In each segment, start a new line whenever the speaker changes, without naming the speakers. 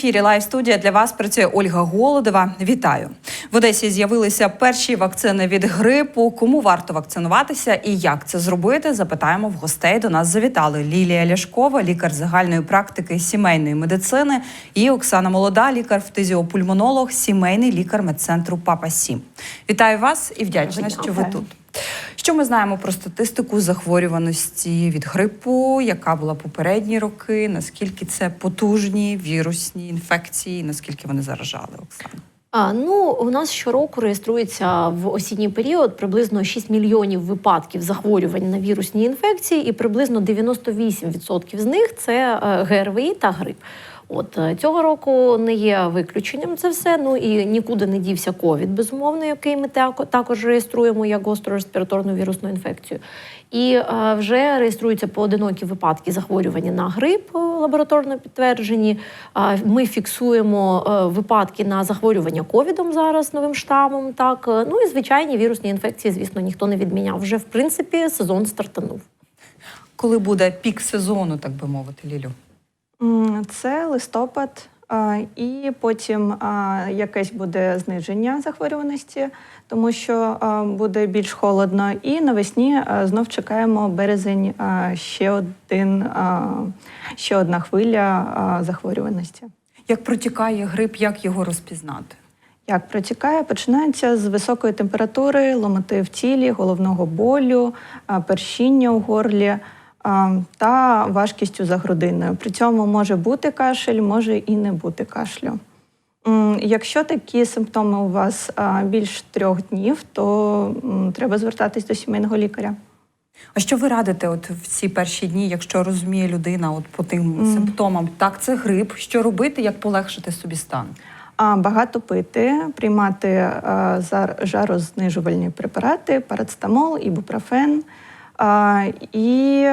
Ефірі Лайв студія для вас працює Ольга Голодова. Вітаю в Одесі. З'явилися перші вакцини від грипу. Кому варто вакцинуватися і як це зробити? Запитаємо в гостей. До нас завітали Лілія Ляшкова, лікар загальної практики сімейної медицини, і Оксана Молода, лікар фтизіопульмонолог, сімейний лікар медцентру Папа Сім. Вітаю вас і вдячна, що ви тут. Що ми знаємо про статистику захворюваності від грипу, яка була попередні роки? Наскільки це потужні вірусні інфекції? Наскільки вони заражали, Оксана?
А, ну, у нас щороку реєструється в осінній період приблизно 6 мільйонів випадків захворювань на вірусні інфекції, і приблизно 98% з них це е, ГРВІ та грип. От е, цього року не є виключенням це все. Ну і нікуди не дівся ковід, безумовно, який ми також реєструємо як гостру респіраторну вірусну інфекцію. І е, вже реєструються поодинокі випадки захворювання на грип е, лабораторно підтверджені. Ми фіксуємо випадки на захворювання ковідом зараз новим штамом. Так ну і звичайні вірусні інфекції, звісно, ніхто не відміняв. Вже в принципі сезон стартанув.
Коли буде пік сезону, так би мовити, Лілю?
Це листопад, і потім якесь буде зниження захворюваності, тому що буде більш холодно. І навесні знов чекаємо березень ще один ще одна хвиля захворюваності.
Як протікає грип, як його розпізнати?
Як протікає, починається з високої температури, ломоти в тілі, головного болю, першіння у горлі та важкістю за грудиною. При цьому може бути кашель, може і не бути кашлю. Якщо такі симптоми у вас більш трьох днів, то треба звертатись до сімейного лікаря.
А що ви радите от в ці перші дні, якщо розуміє людина от по тим
Мгм.
симптомам? Так, це грип. Що робити, як полегшити собі стан?
А багато пити, приймати а, жарознижувальні препарати, парацетамол, ібупрофен. І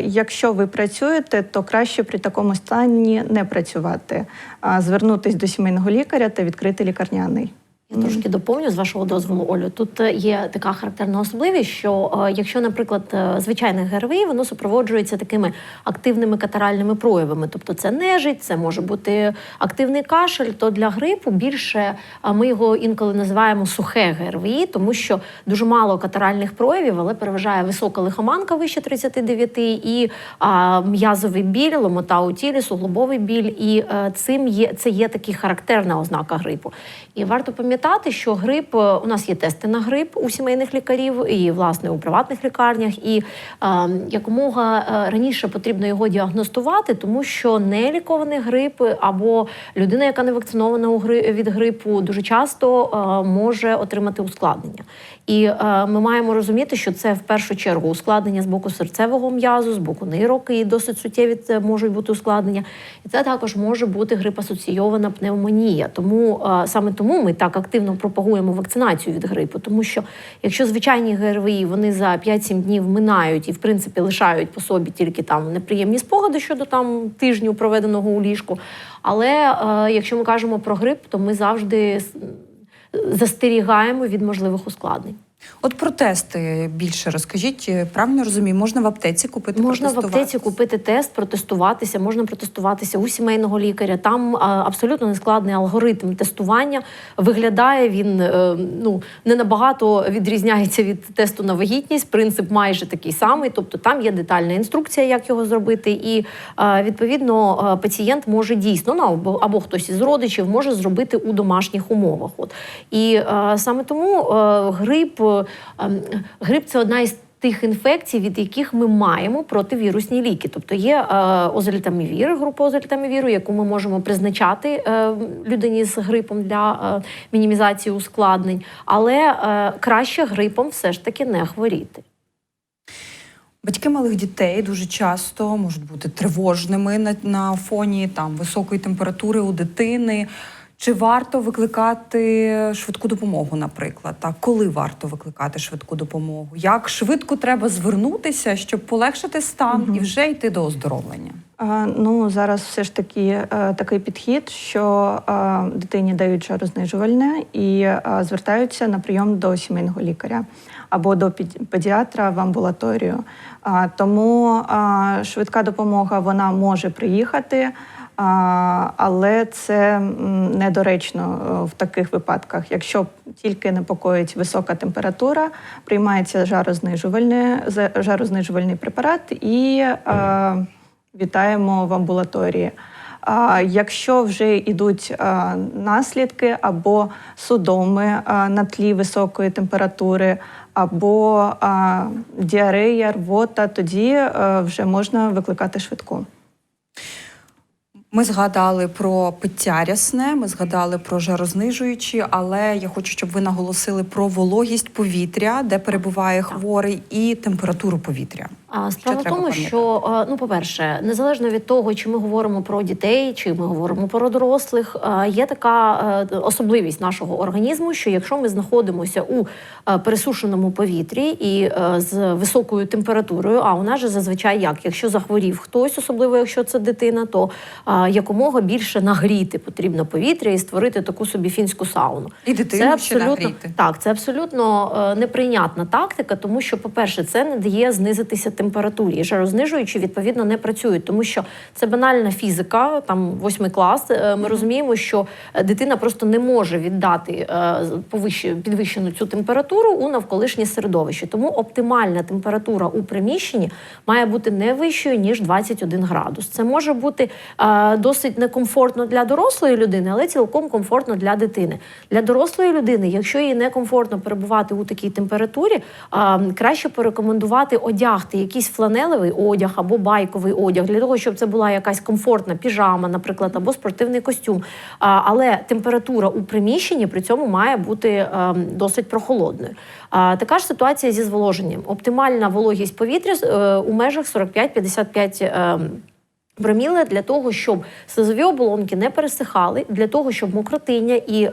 якщо ви працюєте, то краще при такому стані не працювати, а звернутись до сімейного лікаря та відкрити лікарняний.
Я трошки доповню з вашого дозволу, Олю. Тут е, є така характерна особливість, що е, якщо, наприклад, е, звичайне ГРВІ, воно супроводжується такими активними катаральними проявами, тобто це нежить, це може бути активний кашель, то для грипу більше ми його інколи називаємо сухе ГРВІ, тому що дуже мало катаральних проявів, але переважає висока лихоманка вище 39 і а, м'язовий біль, ломота у тілі, суглобовий біль. І цим є це є такі характерна ознака грипу. І варто пам'ятати, що грип е, у нас є тести на грип у сімейних лікарів і власне у приватних лікарнях. І е, якомога е, раніше потрібно його діагностувати, тому що нелікований грип або людина, яка не вакцинована від грипу, дуже часто е, може отримати ускладнення. І е, ми маємо розуміти, що це в першу чергу ускладнення з боку серцевого м'язу, з боку нейроки, і досить суттєві це можуть бути ускладнення. І це також може бути грип-асоційована пневмонія. Тому е, саме тому ми так активно пропагуємо вакцинацію від грипу. Тому що якщо звичайні ГРВІ вони за 5-7 днів минають і в принципі лишають по собі тільки там неприємні спогади щодо там тижню проведеного у ліжку. Але е, якщо ми кажемо про грип, то ми завжди застерігаємо від можливих ускладнень.
От про тести більше розкажіть. Е, Правильно розумію, можна в аптеці купити
Можна в аптеці купити тест, протестуватися, можна протестуватися у сімейного лікаря. Там абсолютно нескладний алгоритм тестування. Виглядає він е, ну не набагато відрізняється від тесту на вагітність. Принцип майже такий самий. Тобто там є детальна інструкція, як його зробити, і відповідно пацієнт може дійсно ну, або, або хтось із родичів може зробити у домашніх умовах. От і саме тому грип, е, ем, грип це одна із тих інфекцій, від яких ми маємо противірусні ліки. Тобто є е, озолітамівір, група озолітамівіру, яку ми можемо призначати е, людині з грипом для е, мінімізації ускладнень, але краще грипом все ж таки не хворіти.
Батьки малих дітей дуже часто можуть бути тривожними на, на фоні там високої температури у дитини. Чи варто викликати швидку допомогу, наприклад? Так, коли варто викликати швидку допомогу? Як швидко треба звернутися, щоб полегшити стан
Мгм.
і вже йти до оздоровлення?
А, Ну зараз все ж таки е, такий підхід, що е, дитині дають жарознижувальне і е, звертаються на прийом до сімейного лікаря або до пед- педіатра в амбулаторію. А, Тому а, швидка допомога вона може приїхати. Але це недоречно е, в таких випадках. Якщо тільки непокоїть висока температура, приймається жарознижувальний, жарознижувальний препарат і е, вітаємо в амбулаторії. А якщо вже йдуть наслідки або судоми на тлі високої температури, або діарея, рвота, тоді вже можна викликати швидку.
Ми згадали про пиття рясне, ми згадали про жарознижуючі, але я хочу, щоб ви наголосили про вологість повітря, де перебуває хворий, і температуру повітря.
Справа в тому, що ну, по-перше, незалежно від того, чи ми говоримо про дітей, чи ми говоримо про дорослих, є така е, особливість нашого організму, що якщо ми знаходимося у е, пересушеному повітрі і е, з високою температурою, а у нас же зазвичай як, якщо захворів хтось, особливо якщо це дитина, то якомога більше нагріти потрібно повітря і створити таку собі фінську сауну.
І дитину ще
абсолютно
нагріти.
так, це абсолютно неприйнятна тактика, тому що, по-перше, це не дає знизитися температурі. І жарознижуючі, відповідно, не працюють, тому що це банальна фізика, там восьмий клас. Е, Ми розуміємо, що дитина просто не може віддати е, підвищену цю температуру у навколишнє середовище. Тому оптимальна температура у приміщенні має бути не вищою ніж 21 градус. Це може бути е, досить некомфортно для дорослої людини, але цілком комфортно для дитини. Для дорослої людини, якщо їй некомфортно перебувати у такій температурі, краще порекомендувати одягти якийсь фланелевий одяг або байковий одяг для того, щоб це була якась комфортна піжама, наприклад, або спортивний костюм. Але температура у приміщенні при цьому має бути е, досить прохолодною. Така ж ситуація зі зволоженням. Оптимальна вологість повітря е, у межах 45-55 Проміли для того, щоб слизові оболонки не пересихали, для того, щоб мокротиння і е,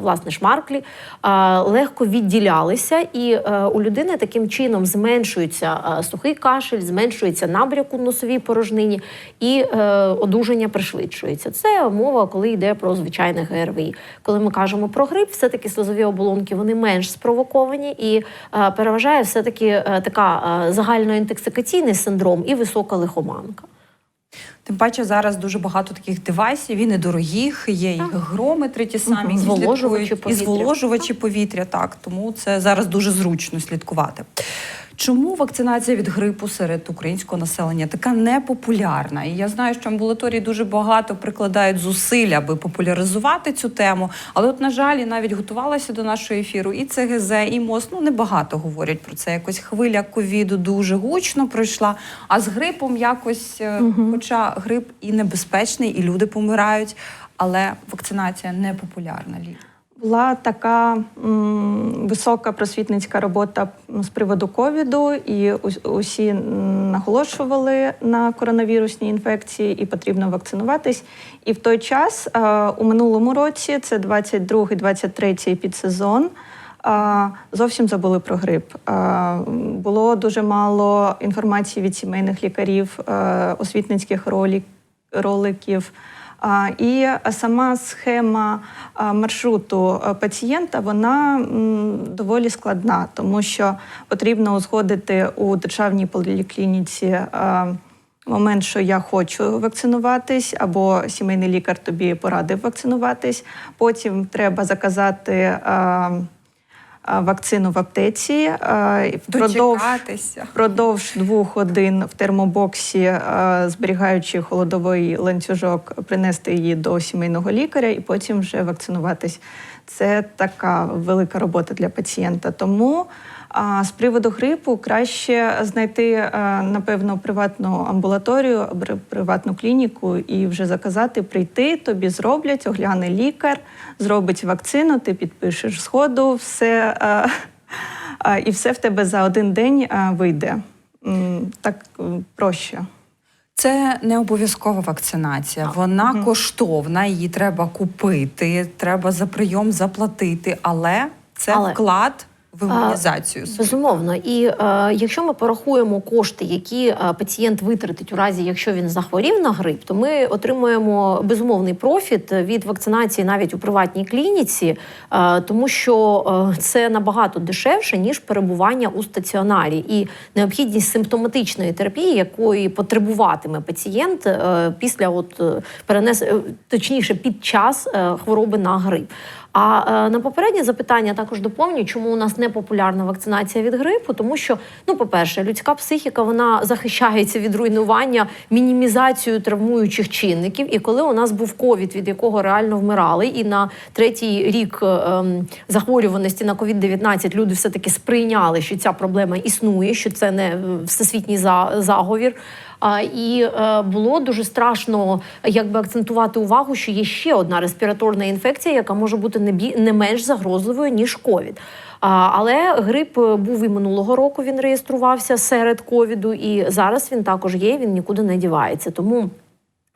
власне шмарклі е, легко відділялися, і е, у людини таким чином зменшується е, сухий кашель, зменшується набряк у носовій порожнині і е, одужання пришвидшується. Це мова, коли йде про звичайне ГРВІ. Коли ми кажемо про грип, все таки слизові оболонки вони менш спровоковані і е, переважає все таки е, така е, загальноінтоксикаційний синдром і висока лихоманка.
Тим паче зараз дуже багато таких девайсів, і недорогих, є і грометри ті самі,
Мгм. Зволожувачі
і зволожувачі повітря. Так, тому це зараз дуже зручно слідкувати. Чому вакцинація від грипу серед українського населення така непопулярна? І я знаю, що амбулаторії дуже багато прикладають зусиль, аби популяризувати цю тему. Але, от, на жаль, я навіть готувалася до нашого ефіру, і ЦГЗ, і МОЗ ну небагато говорять про це. Якось хвиля ковіду дуже гучно пройшла. А з грипом якось, е, хоча грип і небезпечний, і люди помирають, але вакцинація не популярна.
Була така м, висока просвітницька робота з приводу ковіду, і усі наголошували на коронавірусній інфекції, і потрібно вакцинуватись. І в той час е, у минулому році, це 22-23 підсезон. е, Зовсім забули про грип. Е, Було дуже мало інформації від сімейних лікарів, е, освітницьких ролі- роликів. І сама схема маршруту пацієнта вона доволі складна, тому що потрібно узгодити у державній поліклініці момент, що я хочу вакцинуватись, або сімейний лікар тобі порадив вакцинуватись. Потім треба заказати. Вакцину в аптеці продовж продовж впродовж Впродовж двох годин в термобоксі, е, зберігаючи холодовий ланцюжок, принести її до сімейного лікаря і потім вже вакцинуватись. Це така велика робота для пацієнта. Тому а, з приводу грипу краще знайти, е, напевно, приватну амбулаторію, або приватну клініку і вже заказати, прийти, тобі зроблять, огляне лікар, зробить вакцину, ти підпишеш згоду, все. е, і все в тебе за один день вийде. Так проще.
Це не обов'язкова вакцинація. Вона коштовна, її треба купити, треба за прийом заплатити, але це
Але.
вклад в імунізацію. свою?
Безумовно, і е, якщо ми порахуємо кошти, які е, пацієнт витратить у разі, якщо він захворів на грип, то ми отримуємо безумовний профіт від вакцинації навіть у приватній клініці, е, тому що це набагато дешевше ніж перебування у стаціонарі, і необхідність симптоматичної терапії, якої потребуватиме пацієнт е, після от перенес, точніше під час е, хвороби на грип. А е, на попереднє запитання також доповню, чому у нас не популярна вакцинація від грипу, тому що, ну, по-перше, людська психіка вона захищається від руйнування мінімізацією травмуючих чинників. І коли у нас був ковід, від якого реально вмирали, і на третій рік е, ем, захворюваності на ковід 19 люди все таки сприйняли, що ця проблема існує, що це не е, всесвітній за- заговір. І е, було дуже страшно якби акцентувати увагу, що є ще одна респіраторна інфекція, яка може бути не менш загрозливою ніж ковід. Але грип е, був і минулого року. Він реєструвався серед ковіду, і зараз він також є. Він нікуди не дівається. Тому.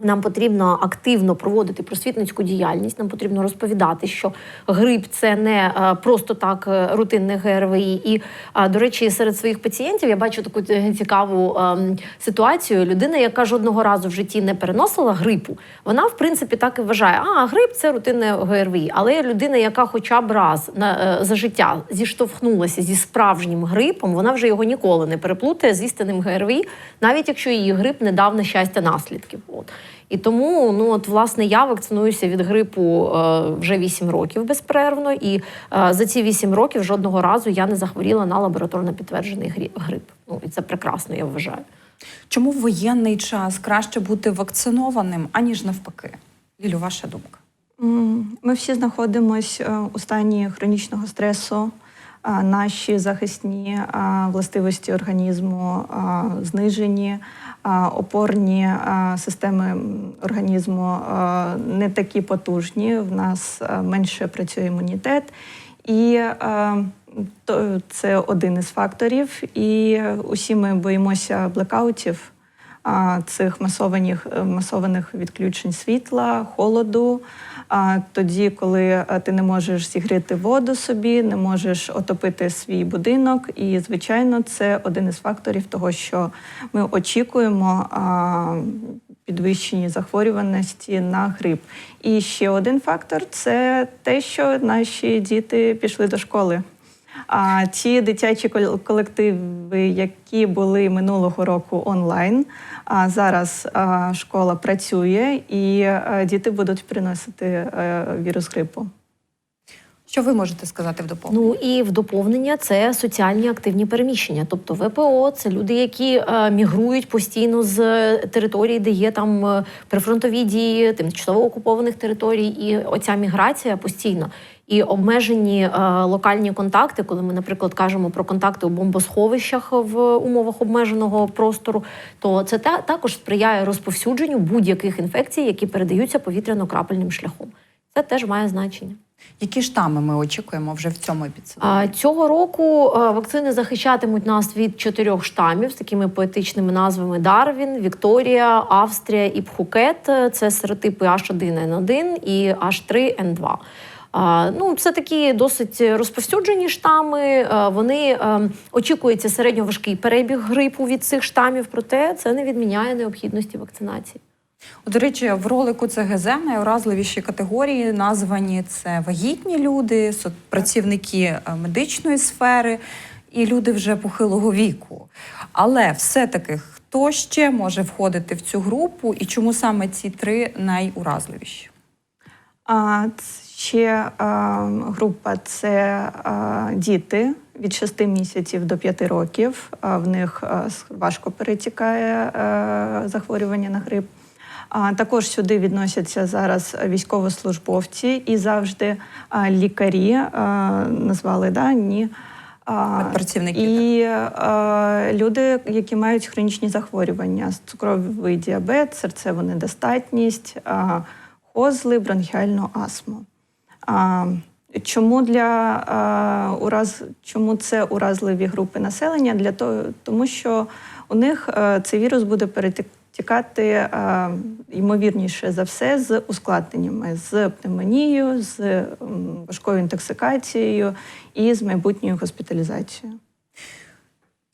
Нам потрібно активно проводити просвітницьку діяльність. Нам потрібно розповідати, що грип це не е, просто так е, рутинне ГРВІ. І е, до речі, серед своїх пацієнтів я бачу таку цікаву ем, ситуацію. Людина, яка жодного разу в житті не переносила грипу, вона в принципі так і вважає, а грип це рутинне ГРВІ. Але людина, яка хоча б раз на за життя зіштовхнулася зі справжнім грипом, вона вже його ніколи не переплутає з істинним ГРВІ, навіть якщо її грип не дав на щастя наслідків. От. І тому, ну от власне, я вакцинуюся від грипу е, вже 8 років безперервно, і е, за ці 8 років жодного разу я не захворіла на лабораторно підтверджений грі- грип. Ну і це прекрасно, я вважаю.
Чому в воєнний час краще бути вакцинованим, аніж навпаки? Лілю, ваша думка?
Ми всі знаходимося у стані хронічного стресу. Наші захисні властивості організму знижені, опорні системи організму не такі потужні. В нас менше працює імунітет, і то це один із факторів. І усі ми боїмося блекаутів цих масованих, е, масованих відключень світла, холоду. А тоді, коли е, ти не можеш зігріти воду собі, не можеш отопити свій будинок. І, звичайно, це один із факторів того, що ми очікуємо підвищені захворюваності на грип. І ще один фактор це те, що наші діти пішли до школи. А ті дитячі кол- колективи, які були минулого року онлайн, зараз а, школа працює і а, діти будуть приносити е, вірус грипу.
Що ви можете сказати в доповнення?
Ну і в доповнення це соціальні активні переміщення. Тобто ВПО це люди, які е, мігрують постійно з територій, де є там е, прифронтові дії, тимчасово окупованих територій, і оця міграція постійно. І обмежені е, локальні контакти, коли ми, наприклад, кажемо про контакти у бомбосховищах в умовах обмеженого простору, то це та, також сприяє розповсюдженню будь-яких інфекцій, які передаються повітряно-крапельним шляхом. Це теж має значення.
Які штами ми очікуємо вже в цьому епіцентрі?
Цього року вакцини захищатимуть нас від чотирьох штамів з такими поетичними назвами: Дарвін, Вікторія, Австрія і Пхукет. Це серотипи H1N1 і H3N2. Ну, це такі досить розповсюджені штами. Вони очікується середньоважкий перебіг грипу від цих штамів, проте це не відміняє необхідності вакцинації.
До речі, в ролику ЦГЗ найуразливіші категорії названі це вагітні люди, працівники е, медичної сфери і люди вже похилого віку. Але все-таки хто ще може входити в цю групу і чому саме ці три найуразливіші?
А ще а, група це а, діти від 6 місяців до 5 років. А, в них а, важко перетікає а, захворювання на грип. А, також сюди відносяться зараз військовослужбовці і завжди лікарі назвали да? Ні. А,
Медпрацівники,
І е, люди, які мають хронічні захворювання, цукровий діабет, серцеву недостатність, е, хозли, бронхіальну астму. А, чому для е, ураз, чому це уразливі групи населення? Для того, тому що у них е, цей вірус буде перетек- тікати ймовірніше за все з ускладненнями, з пневмонією, з важкою інтоксикацією і з майбутньою госпіталізацією.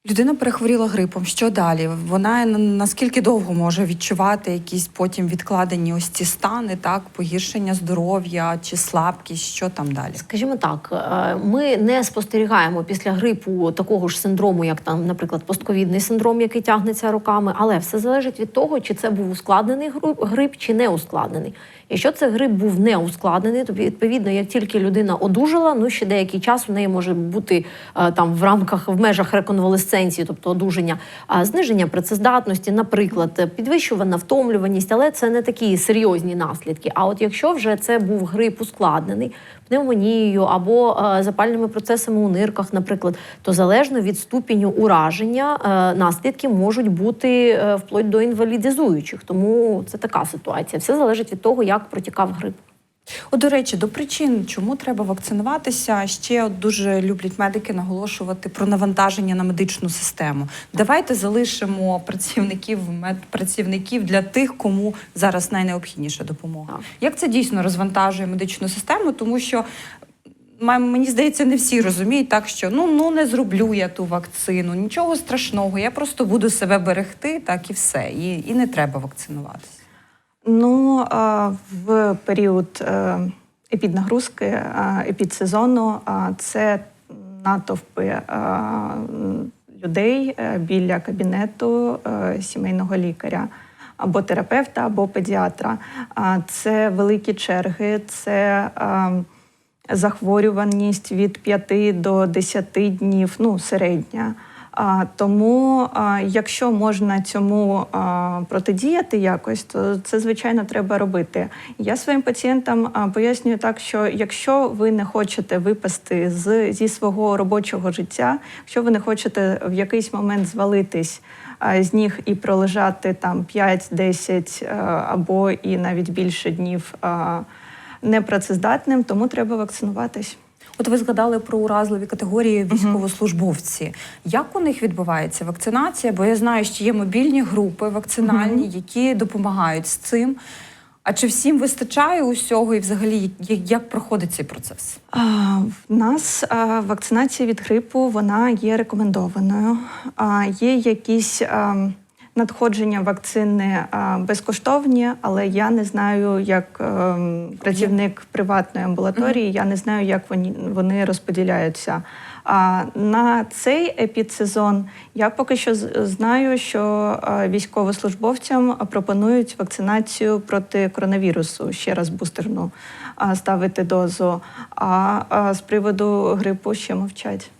Людина перехворіла грипом. Що далі? Вона наскільки довго може відчувати якісь потім відкладені ось ці стани, так, погіршення здоров'я чи слабкість? Що там далі?
Скажімо так, е, ми не спостерігаємо після грипу такого ж синдрому, як там, наприклад, постковідний синдром, який тягнеться роками, але все залежить від того, чи це був ускладнений грип, чи не ускладнений. Якщо це грип був не ускладнений, то відповідно, як тільки людина одужала, ну ще деякий час у неї може бути е, там в рамках в межах реконвалесценції, тобто одужання, зниження працездатності, наприклад, підвищувана втомлюваність, але це не такі серйозні наслідки. А от якщо вже це був грип ускладнений, пневмонією або е, запальними процесами у нирках, наприклад, то залежно від ступеню ураження е, наслідки можуть бути е, вплоть до інвалідизуючих. Тому це така ситуація. Все залежить від того, як протікав грип.
От, до речі, до причин, чому треба вакцинуватися, ще от дуже люблять медики наголошувати про навантаження на медичну систему. Давайте залишимо працівників медпрацівників для тих, кому зараз найнеобхідніша допомога. Як це дійсно розвантажує медичну систему? Тому що мені здається, не всі розуміють так, що ну ну не зроблю я ту вакцину, нічого страшного, я просто буду себе берегти, так і все. І, і не треба вакцинуватися.
Ну, в період е, епіднагрузки, а, епідсезону, це натовпи людей е, біля кабінету е, сімейного лікаря. Або терапевта, або педіатра. Це великі черги, це захворюваність від 5 до 10 днів, ну, середня. Тому, якщо можна цьому протидіяти якось, то це звичайно треба робити. Я своїм пацієнтам пояснюю так, що якщо ви не хочете випасти з, зі свого робочого життя, якщо ви не хочете в якийсь момент звалитись з ніг і пролежати там 5-10 або і навіть більше днів непрацездатним, тому треба вакцинуватись.
От ви згадали про уразливі категорії військовослужбовці. Як у них відбувається вакцинація? Бо я знаю, що є мобільні групи вакцинальні, які допомагають з цим. А чи всім вистачає усього, і взагалі як, проходить цей процес?
А, В нас а, вакцинація від грипу вона є рекомендованою. А, Є якісь а, надходження вакцини безкоштовні, але я не знаю, як ем, працівник приватної амбулаторії, я не знаю, як вони, розподіляються. А на цей епідсезон я поки що знаю, що військовослужбовцям пропонують вакцинацію проти коронавірусу, ще раз бустерну ставити дозу. А з приводу грипу ще мовчать.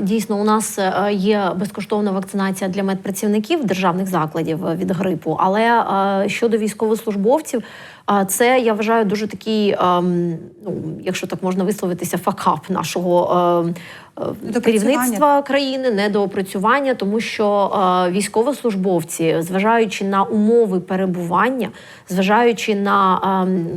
Дійсно, у нас е, є безкоштовна вакцинація для медпрацівників державних закладів е, від грипу. Але е, щодо військовослужбовців, е, це я вважаю дуже такий, ем, ну якщо так можна висловитися, факап нашого. ем, е. Керівництва країни недоопрацювання, тому що е, військовослужбовці, зважаючи на умови перебування, зважаючи на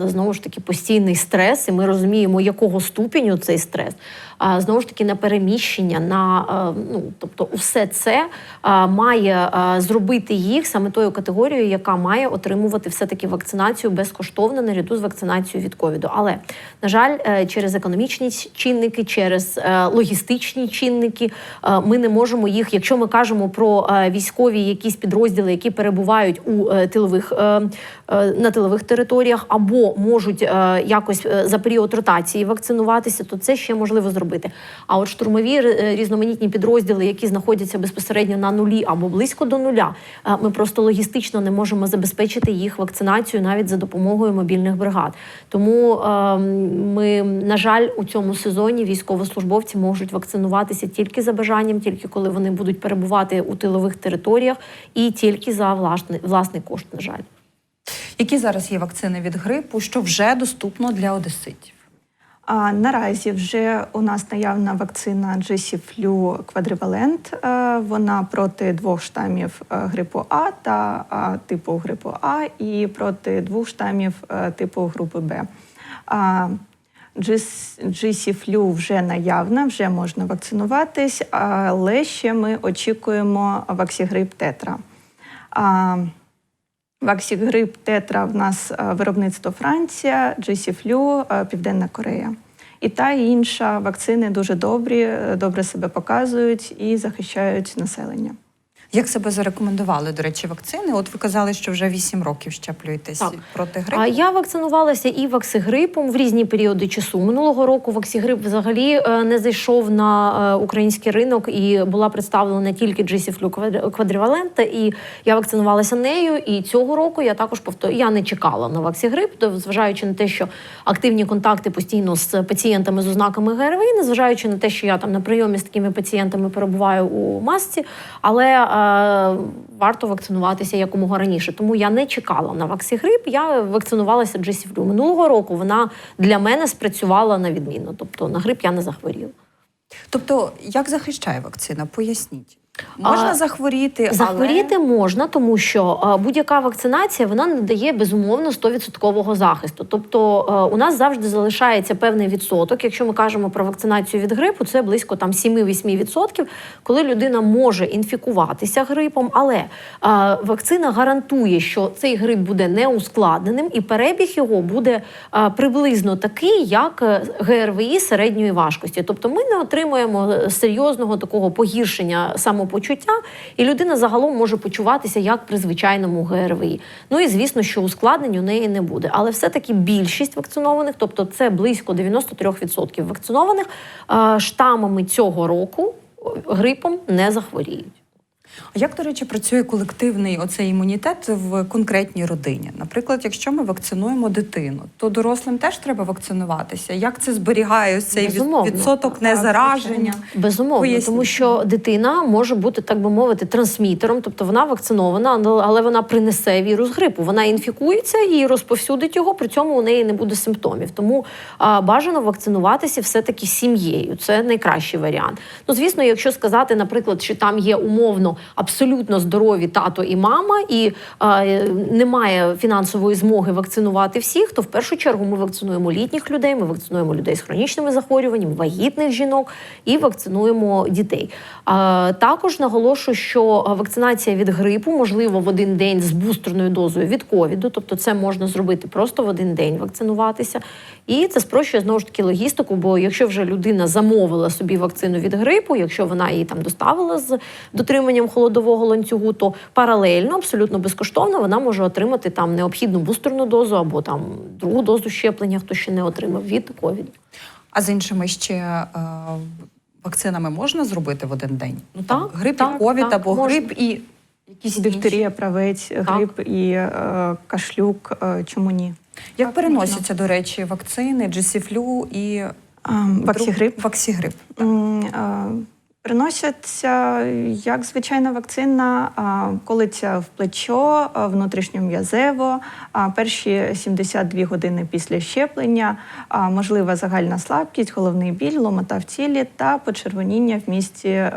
е, знову ж таки постійний стрес, і ми розуміємо, якого ступеню цей стрес, а знову ж таки на переміщення, на е, ну тобто, усе це е, має е, зробити їх саме тою категорією, яка має отримувати все таки вакцинацію безкоштовно наряду з вакцинацією від ковіду. Але на жаль, е, через економічні чинники, через е, логістичні чинники, е, ми не можемо їх, якщо ми кажемо про військові якісь підрозділи, які перебувають у тилових на тилових територіях, або можуть якось за період ротації вакцинуватися, то це ще можливо зробити. А от штурмові різноманітні підрозділи, які знаходяться безпосередньо на нулі або близько до нуля, ми просто логістично не можемо забезпечити їх вакцинацію навіть за допомогою мобільних бригад. Тому е, ми, на жаль, у цьому сезоні військовослужбовці можуть вакцинуватися тільки за бажанням, тільки коли вони будуть перебувати у тилових територіях, і тільки за власний, власний кошт, на жаль.
Які зараз є вакцини від грипу, що вже доступно для одеситів?
А наразі вже у нас наявна вакцина GC-Flu Quadrivalent. Е, Вона проти двох штамів е, грипу А та типу грипу А і проти двох штамів е, типу групи Б. GC-Flu вже наявна, вже можна вакцинуватись, але ще ми очікуємо ваксігрип Тетра. А, Ваксігрип, тетра в нас е, виробництво Франція, Джесіфлю, Південна Корея. І та і інша вакцини дуже добрі, е, добре себе показують і захищають населення.
Як себе зарекомендували, до речі, вакцини? От ви казали, що вже 8 років щеплюєтесь
Так.
проти грипу.
А я вакцинувалася і ваксигрипом в різні періоди часу. Минулого року ваксигрип взагалі е, не зайшов на е, український ринок і була представлена тільки Джисіфлю квадрівалент, і я вакцинувалася нею. І цього року я також повтор... я не чекала на ваксигрип, то зважаючи на те, що активні контакти постійно з пацієнтами з ознаками ГРВІ, незважаючи на те, що я там на прийомі з такими пацієнтами перебуваю у масці, але е, варто вакцинуватися якомога раніше. Тому я не чекала на ваксігрип, я вакцинувалася Джесівлю. Минулого року вона для мене спрацювала на відмінно. Тобто на грип я не захворіла.
Тобто, як захищає вакцина? Поясніть. Можна
А,
захворіти,
Захворіти можна, тому що будь-яка вакцинація вона не дає безумовно 100% захисту. Тобто у нас завжди залишається певний відсоток. Якщо ми кажемо про вакцинацію від грипу, це близько там 7-8%, коли людина може інфікуватися грипом, але е, вакцина гарантує, що цей грип буде неускладненим і перебіг його буде е, приблизно такий, як е, ГРВІ середньої важкості. Тобто ми не отримуємо е, серйозного такого погіршення самопочуття, і людина загалом може почуватися як при звичайному ГРВІ. Ну і звісно, що ускладнень у неї не буде. Але все-таки більшість вакцинованих, тобто це близько 93% вакцинованих, е, штамами цього року е, грипом не захворіють.
А як, до речі, працює колективний оцей імунітет в конкретній родині? Наприклад, якщо ми вакцинуємо дитину, то дорослим теж треба вакцинуватися. Як це зберігає цей
Безумовно.
відсоток незараження?
Безумовно,
Поясніть.
тому що дитина може бути, так би мовити, трансмітером, тобто вона вакцинована, але- але вона принесе вірус грипу. Вона інфікується і розповсюдить його, при цьому у неї не буде симптомів. Тому а, бажано вакцинуватися все-таки сім'єю. Це найкращий варіант. Ну, звісно, якщо сказати, наприклад, що там є умовно абсолютно здорові тато і мама, і е, немає фінансової змоги вакцинувати всіх, то в першу чергу ми вакцинуємо літніх людей, ми вакцинуємо людей з хронічними захворюваннями, вагітних жінок і вакцинуємо дітей. А, також наголошую, що вакцинація від грипу можливо в один день з бустерною дозою від ковіду, тобто це можна зробити просто в один день вакцинуватися. І це спрощує знову ж таки логістику. Бо якщо вже людина замовила собі вакцину від грипу, якщо вона її там доставила з дотриманням холодового ланцюгу, то паралельно, абсолютно безкоштовно, вона може отримати там необхідну бустерну дозу або там другу дозу щеплення, хто ще не отримав від ковіду.
А з іншими ще е, вакцинами можна зробити в один день? Ну
Так,
так, грип
так,
і ковід
так,
або
можна.
грип і якісь.
Дифтерія, правець, грип і е, кашлюк. Е, чому ні?
Як переносяться, до речі, вакцини, джесіфлю і
Ваксігрип.
Ваксігрип.
Приносяться як звичайна вакцина, колиться в плечо, внутрішньом'язево, перші 72 години після щеплення, можлива загальна слабкість, головний біль, ломота в тілі та почервоніння в місці е,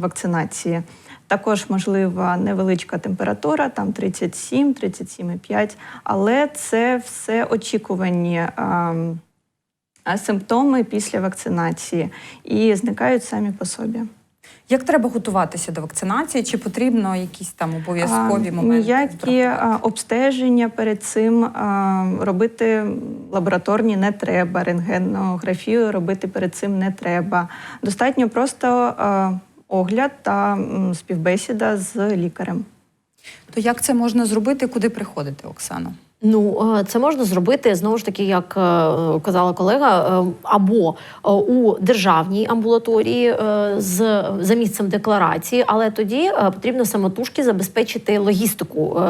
вакцинації. Також можлива невеличка температура, там 37, 37,5, але це все очікувані. ем, а, симптоми після вакцинації і зникають самі по собі.
Як треба готуватися до вакцинації? Чи потрібно якісь там обов'язкові моменти?
Ніякі обстеження перед цим робити лабораторні не треба, рентгенографію робити перед цим не треба. Достатньо просто а, огляд та співбесіда з лікарем.
То як це можна зробити? Куди приходити, Оксано?
Ну, е, це можна зробити знову ж таки, як е, казала колега, е, або у державній амбулаторії з за місцем декларації, але тоді потрібно самотужки забезпечити логістику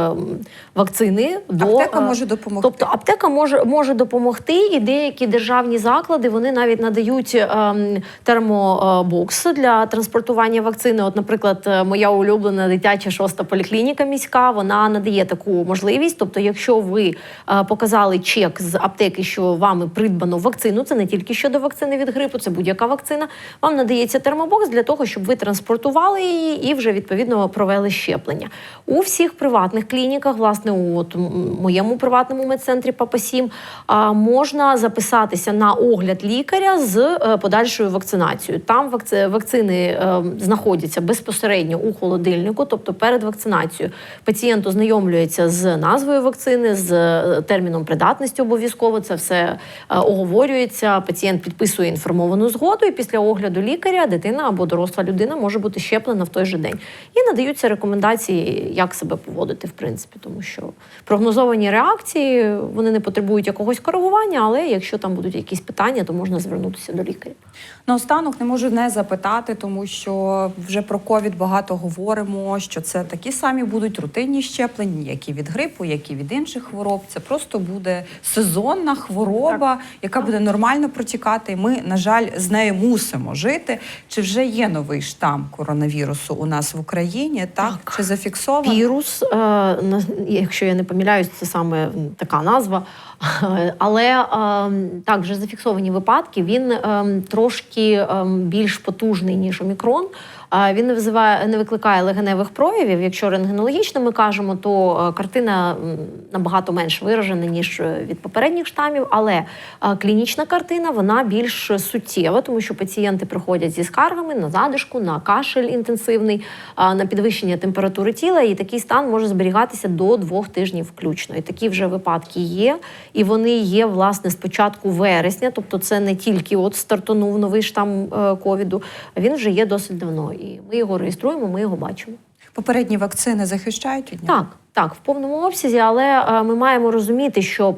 вакцини до
Аптека може допомогти.
Тобто аптека може, може допомогти, і деякі державні заклади вони навіть надають ем, термобокс для транспортування вакцини. От, наприклад, моя улюблена дитяча шоста поліклініка міська, вона надає таку можливість. Тобто, якщо ви ви показали чек з аптеки, що вами придбано вакцину. Це не тільки щодо вакцини від грипу, це будь-яка вакцина. Вам надається термобокс для того, щоб ви транспортували її і вже відповідно провели щеплення. У всіх приватних клініках, власне, у моєму приватному медцентрі Папа 7, можна записатися на огляд лікаря з е, подальшою вакцинацією. Там вакцини е, знаходяться безпосередньо у холодильнику, тобто перед вакцинацією пацієнт ознайомлюється з назвою вакцини, з е, терміном придатності обов'язково. Це все е, оговорюється. Пацієнт підписує інформовану згоду, і після огляду лікаря дитина або доросла людина може бути щеплена в той же день. І надаються рекомендації, як себе поводити, в принципі, тому що прогнозовані реакції вони не потребують якогось коригування, але якщо там будуть якісь питання, то можна звернутися до лікаря.
Наостанок не можу не запитати, тому що вже про ковід багато говоримо. Що це такі самі будуть рутинні щеплення, як і від грипу, як і від інших хвороб. Це просто буде сезонна хвороба, яка буде нормально протікати. І ми, на жаль, з нею мусимо жити. Чи вже є новий штам коронавірусу у нас в Україні? Так,
Так.
чи зафіксовано?
Вірус, е, якщо я не помиляюсь, це саме така назва. Але е, так, вже зафіксовані випадки. Він е, трошки е, більш потужний, ніж омікрон. Він не визиває, не викликає легеневих проявів. Якщо рентгенологічно ми кажемо, то е, картина набагато менш виражена, ніж е, від попередніх штамів. Але е, клінічна картина вона більш суттєва, тому що пацієнти приходять зі скаргами на задишку, на кашель інтенсивний, на підвищення температури тіла, і такий стан може зберігатися до двох тижнів включно. І такі вже випадки є. І вони є власне з початку вересня, тобто це не тільки от стартонув новий штам ковіду. Він вже є досить давно. І ми його реєструємо, ми його бачимо.
Попередні вакцини захищають від нього?
Так, так, в повному обсязі, але е, ми маємо розуміти, що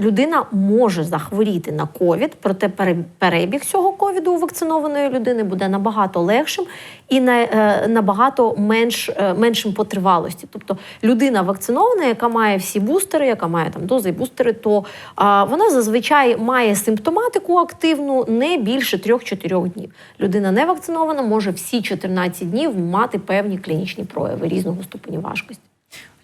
людина може захворіти на ковід, проте пере- перебіг цього ковіду у вакцинованої людини буде набагато легшим і е, набагато менш, е, меншим по тривалості. Тобто людина вакцинована, яка має всі бустери, яка має там дози бустери, то вона зазвичай має симптоматику активну не більше 3-4 днів. Людина не вакцинована може всі 14 днів мати певні клінічні прояви різного ступеню важкості.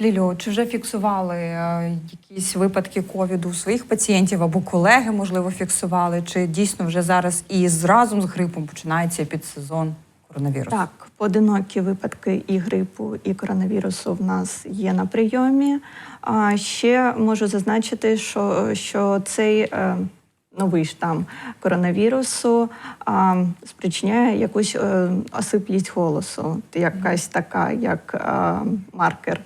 Лілю, чи вже фіксували е, якісь випадки ковіду у своїх пацієнтів або колеги, можливо, фіксували? Чи дійсно вже зараз і з- разом з грипом починається підсезон коронавірусу?
Так, поодинокі випадки і грипу, і коронавірусу в нас є на прийомі. А ще можу зазначити, що, що цей е, новий штам коронавірусу а, спричиняє якусь е, осиплість голосу, якась така, як е, маркер.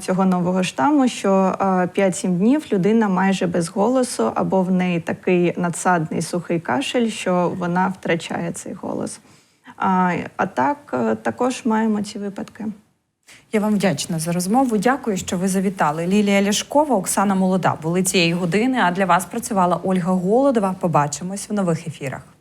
Цього нового штаму, що а, 5-7 днів людина майже без голосу, або в неї такий надсадний сухий кашель, що вона втрачає цей голос. А, а так е, також маємо ці випадки.
Я вам вдячна за розмову. Дякую, що ви завітали. Лілія Ляшкова, Оксана Молода були цієї години. А для вас працювала Ольга Голодова. Побачимось в нових ефірах.